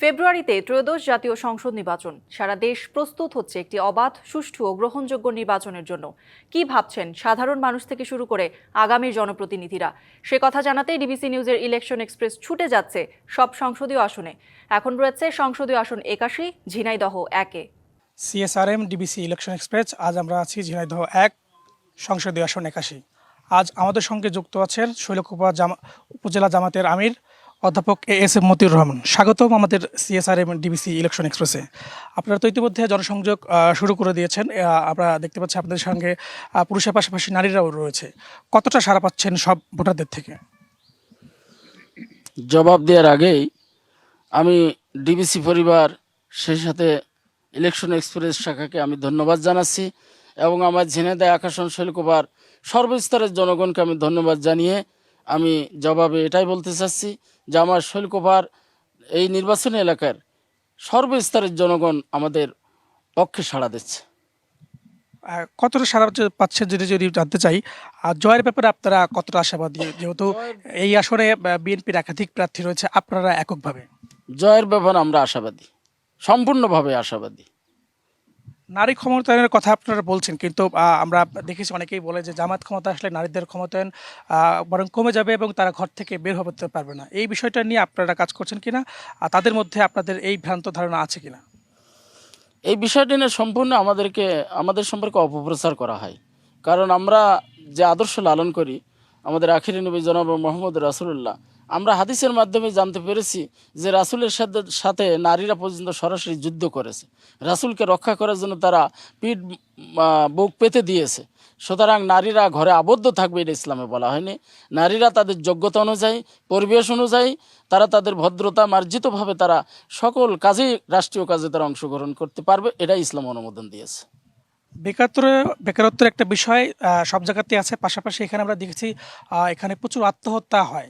ফেব্রুয়ারিতে ত্রয়োদশ জাতীয় সংসদ নির্বাচন। সারা দেশ প্রস্তুত হচ্ছে একটি অবাধ, সুষ্ঠু ও গ্রহণযোগ্য নির্বাচনের জন্য। কি ভাবছেন সাধারণ মানুষ থেকে শুরু করে আগামীর জনপ্রতিনিধিরা? সে কথা জানাতেই ডিবিসি নিউজের ইলেকশন এক্সপ্রেস ছুটে যাচ্ছে সব সংসদীয় আসনে। এখন রয়েছে সংসদীয় আসন একাশি, ঝিনাইদহ একে। সিএসআরএম, ডিবিসি ইলেকশন এক্সপ্রেস, আজ আমরা আছি ঝিনাইদহ এক, সংসদীয় আসন একাশি। আজ আমাদের সঙ্গে যুক্ত আছেন শৈলকুপা জামা উপজেলা জামাতের আমির অধ্যাপক A S M Matiur Rahman. স্বাগতম আমাদের সিএসআরএম ডিবিসি ইলেকশন এক্সপ্রেসে আপনারা তো ইতিমধ্যে জনসংযোগ শুরু করে দিয়েছেন। আমরা দেখতে পাচ্ছি আপনাদের সঙ্গে পুরুষের পাশাপাশি নারীরাও রয়েছে। কতটা সাড়া পাচ্ছেন সব ভোটারদের থেকে? জবাব দেওয়ার আগেই আমি ডিবিসি পরিবার, সেই সাথে ইলেকশন এক্সপ্রেস শাখাকে আমি ধন্যবাদ জানাচ্ছি এবং আমার ঝিনেদা আকাশন শৈলকুমার সর্বস্তরের জনগণকে আমি ধন্যবাদ জানিয়ে আমি জবাবে এটাই বলতে চাচ্ছি যে আমার শৈলকুমার এই নির্বাচনী এলাকার সর্বস্তরের জনগণ আমাদের পক্ষে সাড়া দিচ্ছে। কতটা সাড়া যে- পাচ্ছেন যদি যদি জানতে চাই আর জয়ের ব্যাপারে আপনারা কতটা আশাবাদী? যেহেতু এই আসনে বিএনপির একাধিক প্রার্থী রয়েছে আপনারা এককভাবে? জয়ের ব্যাপারে আমরা আশাবাদী সম্পূর্ণভাবে আশাবাদী। নারী ক্ষমতায়নের কথা আপনারা বলছেন, কিন্তু আমরা দেখেছি অনেকেই বলে যে জামাত ক্ষমতা আসলে নারীদের ক্ষমতায়ন বরং কমে যাবে এবং তারা ঘর থেকে বের হতে পারবে না। এই বিষয়টা নিয়ে আপনারা কাজ করছেন কিনা? আর তাদের মধ্যে আপনাদের এই ভ্রান্ত ধারণা আছে কিনা? এই বিষয়টি নিয়ে সম্পূর্ণ আমাদেরকে, আমাদের সম্পর্কে অপপ্রচার করা হয়। কারণ আমরা যে আদর্শ লালন করি আমাদের আখিরি নবী জনাব মোহাম্মদ রাসুল্লাহ আমরা হাদিসের মাধ্যমে জানতে পেরেছি যে রাসুলের সাথে সাথে নারীরা পর্যন্ত সরাসরি যুদ্ধ করেছে। রাসুলকে রক্ষা করার জন্য তারা পিঠ বুক পেতে দিয়েছে। সুতরাং নারীরা ঘরে আবদ্ধ থাকবে এটা ইসলামে বলা হয়নি। নারীরা তাদের যোগ্যতা অনুযায়ী, পরিবেশ অনুযায়ী, তারা তাদের ভদ্রতা, মার্জিতভাবে তারা সকল কাজেই, রাষ্ট্রীয় কাজে তারা অংশগ্রহণ করতে পারবে, এটাই ইসলাম অনুমোদন দিয়েছে। বেকারত্ব বেকারত্বের একটা বিষয় সব জায়গাতেই আছে। পাশাপাশি এখানে আমরা দেখেছি এখানে প্রচুর আত্মহত্যা হয়।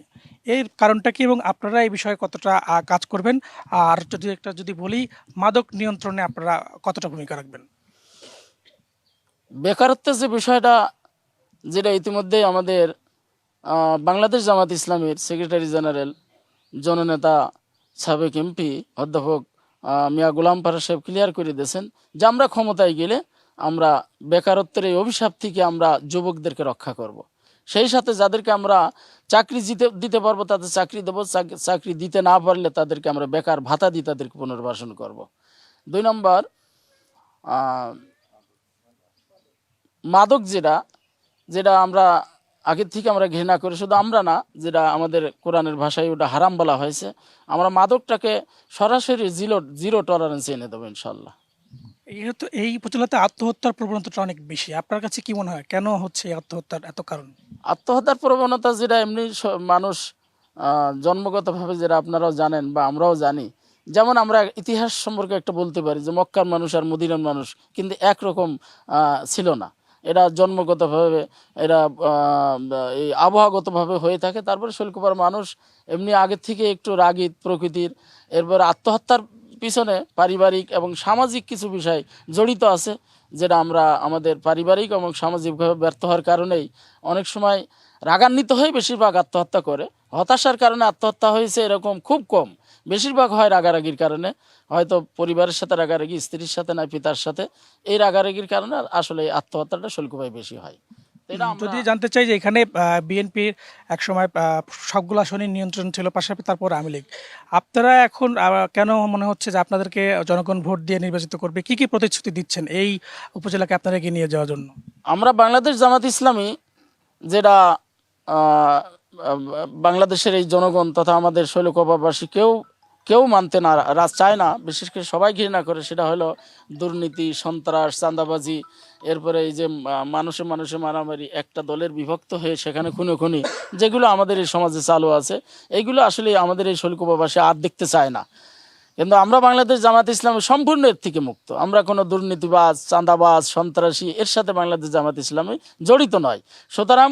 এর কারণটা কি এবং আপনারা এই বিষয়ে কতটা কাজ করবেন? আর যদি একটা যদি বলি, মাদক নিয়ন্ত্রণে আপনারা কতটা ভূমিকা রাখবেন? বেকারত্বের যে বিষয়টা, যেটা ইতিমধ্যে আমাদের বাংলাদেশ জামাত ইসলামের সেক্রেটারি জেনারেল, জননেতা সাবেক এমপি, অধ্যাপক মিয়া গোলাম পারা সাহেব ক্লিয়ার করে দিয়েছেন যে আমরা ক্ষমতায় গেলে আমরা বেকারত্বের এই অভিশাপ থেকে আমরা যুবকদেরকে রক্ষা করব। সেই সাথে যাদেরকে আমরা চাকরি দিতে দিতে পারব, তাদের চাকরি দেবো চাকরি দিতে না পারলে তাদেরকে আমরা বেকার ভাতা দিয়ে তাদেরকে পুনর্বাসন করব। দুই নম্বর মাদক যেটা যেটা আমরা আগের থেকে আমরা ঘৃণা করি, শুধু আমরা না, যেটা আমাদের কোরআনের ভাষায় ওটা হারাম বলা হয়েছে, আমরা মাদকটাকে সরাসরি জিরো জিরো টলারেন্স এনে দেবো ইনশাল্লাহ যেহেতু এই উপজেলাতে আত্মহত্যার প্রবণতাটা অনেক বেশি। আপনার কাছে কি মনে হয়? কেন হচ্ছে আত্মহত্যার এত কারণ? আত্মহত্যার প্রবণতা যেটা এমনি মানুষ জন্মগতভাবে যেটা আপনারাও জানেন বা আমরাও জানি, যেমন আমরা ইতিহাস সম্পর্কে একটা বলতে পারি যে মক্কার মানুষ আর মদিনার মানুষ কিন্তু একরকম ছিল না। এরা জন্মগতভাবে, এরা এই আবহাওয়াগতভাবে হয়ে থাকে। তারপরে শৈলকুপার মানুষ এমনি আগের থেকে একটু রাগিত প্রকৃতির। এরপর আত্মহত্যার পিছনে পারিবারিক এবং সামাজিক কিছু বিষয় জড়িত আছে, যেটা আমরা আমাদের পারিবারিক এবং সামাজিকভাবে ব্যর্থ হওয়ার কারণেই অনেক সময় রাগান্বিত হয়ে বেশিরভাগ আত্মহত্যা করে। হতাশার কারণে আত্মহত্যা হয়েছে এরকম খুব কম। বেশিরভাগ হয় রাগারাগির কারণে। হয়তো পরিবারের সাথে রাগারাগি, স্ত্রীর সাথে না পিতার সাথে। এই রাগারাগির কারণে আসলে আত্মহত্যাটা শুল্কভাবে বেশি হয়। যদি জানতে চাই যে এখানে বিএনপির একসময় আহ, সবগুলো আসনই নিয়ন্ত্রণ ছিল পাশাপাশি তারপর আওয়ামী লীগ। আপনারা এখন কেন মনে হচ্ছে যে আপনাদেরকে জনগণ ভোট দিয়ে নির্বাচিত করবে? কি কি প্রতিশ্রুতি দিচ্ছেন এই উপজেলাকে আপনারা এগিয়ে নিয়ে যাওয়ার জন্য? আমরা বাংলাদেশ জামাত ইসলামী যেটা বাংলাদেশের এই জনগণ তথা আমাদের শৈলকবাবাসী কেউ মানতে না রাজ চায় না। বিশেষ করে সবাই ঘৃণা করে। সেটা হলো দুর্নীতি, সন্ত্রাস, চাঁদাবাজি। এরপরে এই যে মানুষে মানুষে মারামারি, একটা দলের বিভক্ত হয়ে সেখানে খুনো খুনি, যেগুলো আমাদের এই সমাজে চালু আছে এইগুলো আসলে আমাদের এই শৈলকবাবাসী আর দেখতে চায় না। কিন্তু আমরা বাংলাদেশ জামাত ইসলামী সম্পূর্ণ এর থেকে মুক্ত। আমরা কোনো দুর্নীতিবাজ, চাঁদাবাজ, সন্ত্রাসী, এর সাথে বাংলাদেশ জামাত ইসলামী জড়িত নয়। সুতরাং